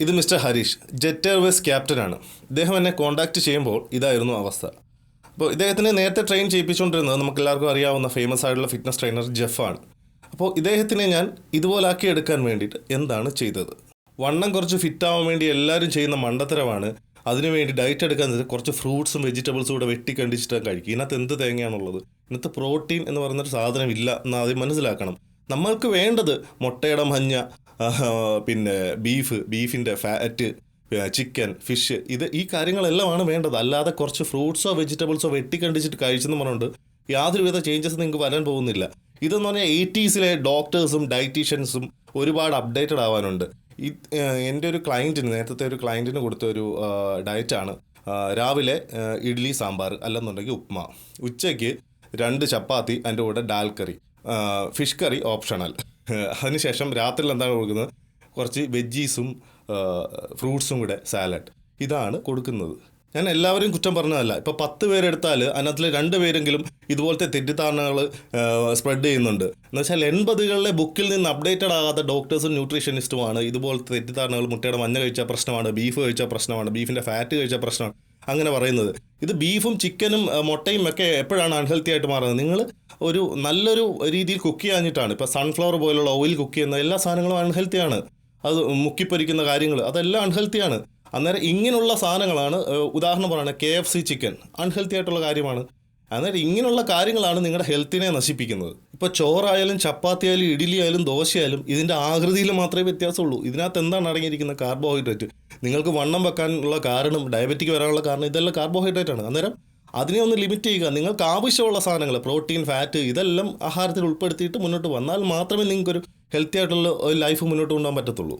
ഇത് mister Harish Jet Airways ക്യാപ്റ്റനാണ് ഇദ്ദേഹം എന്നെ കോൺടാക്റ്റ് ചെയ്യുമ്പോൾ ഇതായിരുന്നു അവസ്ഥ. അപ്പോൾ ഇദ്ദേഹത്തിന് നേരത്തെ ട്രെയിൻ ചെയ്യിപ്പിച്ചുകൊണ്ടിരുന്നത് നമുക്ക് എല്ലാവർക്കും അറിയാവുന്ന ഫേമസ് ആയിട്ടുള്ള ഫിറ്റ്നസ് ട്രെയിനർ ജെഫാണ് അപ്പോൾ ഇദ്ദേഹത്തിനെ ഞാൻ ഇതുപോലാക്കി എടുക്കാൻ വേണ്ടിയിട്ട് എന്താണ് ചെയ്തത്? വണ്ണം കുറച്ച് ഫിറ്റ് ആവാൻ വേണ്ടി എല്ലാവരും ചെയ്യുന്ന മണ്ടത്തരമാണ്. അതിനുവേണ്ടി ഡയറ്റ് എടുക്കാൻ കുറച്ച് ഫ്രൂട്ട്സും വെജിറ്റബിൾസും കൂടെ വെട്ടി കഴിക്കുക. കഴിക്കും ഇതിനകത്ത് എന്ത് തേങ്ങയാണുള്ളത്? ഇതിനകത്ത് പ്രോട്ടീൻ എന്ന് പറയുന്നൊരു സാധനം ഇല്ല എന്ന് ആദ്യം മനസ്സിലാക്കണം. നമ്മൾക്ക് വേണ്ടത് മുട്ടയുടെ മഞ്ഞ പിന്നെ ബീഫ് ബീഫിന്റെ ഫാറ്റ് ചിക്കൻ ഫിഷ് ഇത് ഈ കാര്യങ്ങളെല്ലാമാണ് വേണ്ടത്. അല്ലാതെ കുറച്ച് ഫ്രൂട്ട്സോ വെജിറ്റബിൾസോ വെട്ടിക്കണ്ടിച്ചിട്ട് കഴിച്ചെന്ന് പറഞ്ഞുകൊണ്ട് യാതൊരുവിധ ചേഞ്ചസ് നിങ്ങൾക്ക് വരാൻ പോകുന്നില്ല. ഇതെന്ന് പറഞ്ഞാൽ എയ്റ്റീസിലെ ഡോക്ടേഴ്സും ഡയറ്റീഷ്യൻസും ഒരുപാട് അപ്ഡേറ്റഡ് ആവാനുണ്ട്. എന്റെ ഒരു ക്ലയന്റിന് നേരത്തെ ഒരു ക്ലയന്റിന് കൊടുത്ത ഒരു ഡയറ്റാണ് രാവിലെ ഇഡ്ഡലി സാമ്പാർ അല്ലെന്നുണ്ടെങ്കിൽ ഉപ്മ. ഉച്ചയ്ക്ക് രണ്ട് ചപ്പാത്തി അതിന്റെ കൂടെ ഡാൽ കറി ഫിഷ് കറി ഓപ്ഷണൽ അതിനുശേഷം രാത്രിയിൽ എന്താണ് കൊടുക്കുന്നത്? കുറച്ച് വെജീസും ഫ്രൂട്ട്സും കൂടെ സാലഡ്. ഇതാണ് കൊടുക്കുന്നത്. ഞാൻ എല്ലാവരും കുറ്റം പറഞ്ഞതല്ല. ഇപ്പോൾ പത്ത് പേരെടുത്താൽ അതിനകത്തിൽ രണ്ട് പേരെങ്കിലും ഇതുപോലത്തെ തെറ്റിദ്ധാരണകൾ സ്പ്രെഡ് ചെയ്യുന്നുണ്ട്. എന്ന് വെച്ചാൽ എൺപതുകളിലെ ബുക്കിൽ നിന്ന് അപ്ഡേറ്റഡ് ആകാത്ത ഡോക്ടേഴ്സും ന്യൂട്രീഷനിസ്റ്റുമാണ് ഇതുപോലത്തെ തെറ്റിദ്ധാരണകൾ മുട്ടയുടെ മഞ്ഞ കഴിച്ച പ്രശ്നമാണ് ബീഫ് കഴിച്ച പ്രശ്നമാണ് ബീഫിന്റെ ഫാറ്റ് കഴിച്ച പ്രശ്നമാണ്. അങ്ങനെ പറയുന്നത്. ഇത് ബീഫും ചിക്കനും മുട്ടയും ഒക്കെ എപ്പോഴാണ് അൺഹെൽത്തി ആയിട്ട് മാറുന്നത്? നിങ്ങൾ ഒരു നല്ലൊരു രീതിയിൽ കുക്ക് ചെയ്യാഞ്ഞിട്ടാണ്. ഇപ്പോൾ സൺഫ്ലവർ പോലുള്ള ഓയിൽ കുക്ക് ചെയ്യുന്ന എല്ലാ സാധനങ്ങളും അൺഹെൽത്തിയാണ് അത് മുക്കിപ്പൊരിക്കുന്ന കാര്യങ്ങൾ അതെല്ലാം അൺഹെൽത്തിയാണ് അന്നേരം ഇങ്ങനെയുള്ള സാധനങ്ങളാണ് ഉദാഹരണം പറയുന്നത് K F C chicken unhealthy ആയിട്ടുള്ള കാര്യമാണ്. അന്നേരം ഇങ്ങനെയുള്ള കാര്യങ്ങളാണ് നിങ്ങളുടെ ഹെൽത്തിനെ നശിപ്പിക്കുന്നത്. ഇപ്പോൾ ചോറായാലും ചപ്പാത്തി ആയാലും ഇഡ്ഡലി ആയാലും ദോശയായാലും ഇതിന്റെ ആകൃതിയിൽ മാത്രമേ വ്യത്യാസമുള്ളൂ. ഇതിനകത്ത് എന്താണ് അടങ്ങിയിരിക്കുന്നത്? കാർബോഹൈഡ്രേറ്റ് നിങ്ങൾക്ക് വണ്ണം വെക്കാനുള്ള കാരണം ഡയബറ്റിക് വരാനുള്ള കാരണം ഇതെല്ലാം കാർബോഹൈഡ്രേറ്റ് ആണ്. അന്നേരം അതിനെ ഒന്ന് ലിമിറ്റ് ചെയ്യുക. നിങ്ങൾക്ക് ആവശ്യമുള്ള സാധനങ്ങൾ പ്രോട്ടീൻ ഫാറ്റ് ഇതെല്ലാം ആഹാരത്തിൽ ഉൾപ്പെടുത്തിയിട്ട് മുന്നോട്ട് വന്നാൽ മാത്രമേ നിങ്ങൾക്കൊരു ഹെൽത്തി ആയിട്ടുള്ള ലൈഫ് മുന്നോട്ട് കൊണ്ടുപോകാൻ പറ്റത്തുള്ളൂ.